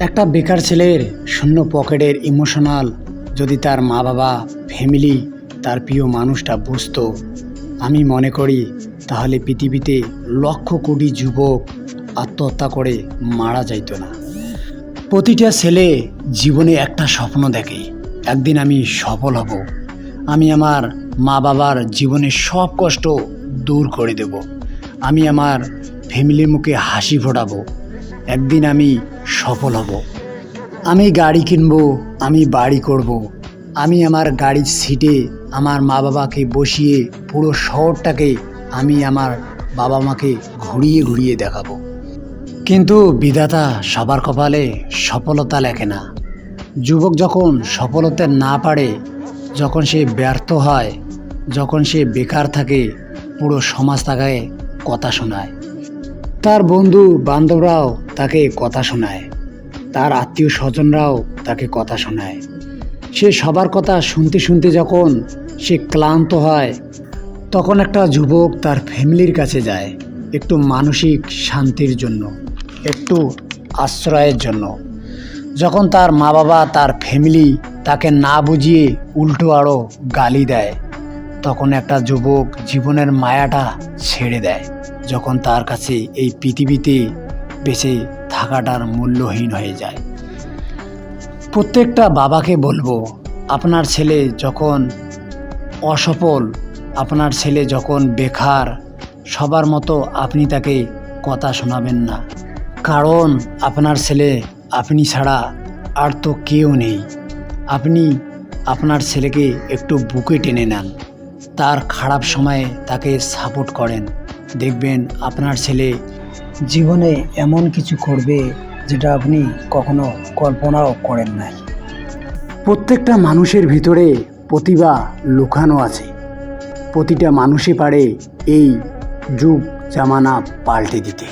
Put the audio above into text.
একটা বেকার ছেলের শূন্য পকেটের ইমোশনাল যদি তার মা বাবা ফ্যামিলি, তার প্রিয় মানুষটা বুঝতো। আমি মনে করি তাহলে পৃথিবীতে লক্ষ কোটি যুবক আত্মহত্যা করে মারা যাইতো না। প্রতিটা ছেলে জীবনে একটা স্বপ্ন দেখে, একদিন আমি সফল হব। আমি আমার মা বাবার জীবনের সব কষ্ট দূর করে দেব। আমি আমার ফ্যামিলির মুখে হাসি ফোটাবো। একদিন আমি সফল হব। আমি গাড়ি কিনবো, আমি বাড়ি করব। আমি আমার গাড়ির সিটে আমার মা বাবাকে বসিয়ে পুরো শহরটাকে আমি আমার বাবা মাকে ঘুরিয়ে ঘুরিয়ে দেখাবো। কিন্তু বিধাতা সবার কপালে সফলতা লেখে না। যুবক যখন সফলতা না পারে, যখন সে ব্যর্থ হয়, যখন সে বেকার থাকে, পুরো সমাজ তাকে কথা শোনায়। তার বন্ধু বান্ধবরাও তাকে কথা শোনায়। তার আত্মীয় স্বজনরাও তাকে কথা শোনায়। সে সবার কথা শুনতে শুনতে যখন সে ক্লান্ত হয়, তখন একটা যুবক তার ফ্যামিলির কাছে যায়, একটু মানসিক শান্তির জন্য, একটু আশ্রয়ের জন্য। যখন তার মা বাবা তার ফ্যামিলি তাকে না বুঝিয়ে উল্টো আরও গালি দেয়, তখন একটা যুবক জীবনের মায়াটা ছেড়ে দেয়। যখন তার কাছে এই পৃথিবীতে বেঁচে থাকাটার মূল্যহীন হয়ে যায়। প্রত্যেকটা বাবাকে বলব, আপনার ছেলে যখন অসফল, আপনার ছেলে যখন বেকার, সবার মতো আপনি তাকে কথা শোনাবেন না। কারণ আপনার ছেলে আপনি ছাড়া আর তো কেউ নেই। আপনি আপনার ছেলেকে একটু বুকে টেনে নেন। তার খারাপ সময়ে তাকে সাপোর্ট করেন। দেখবেন আপনার ছেলে জীবনে এমন কিছু করবে যেটা আপনি কখনো কল্পনাও করেন নাই। প্রত্যেকটা মানুষের ভিতরে প্রতিভা লুকানো আছে। প্রতিটা মানুষই পারে এই যুগ জামানা পাল্টে দিতে।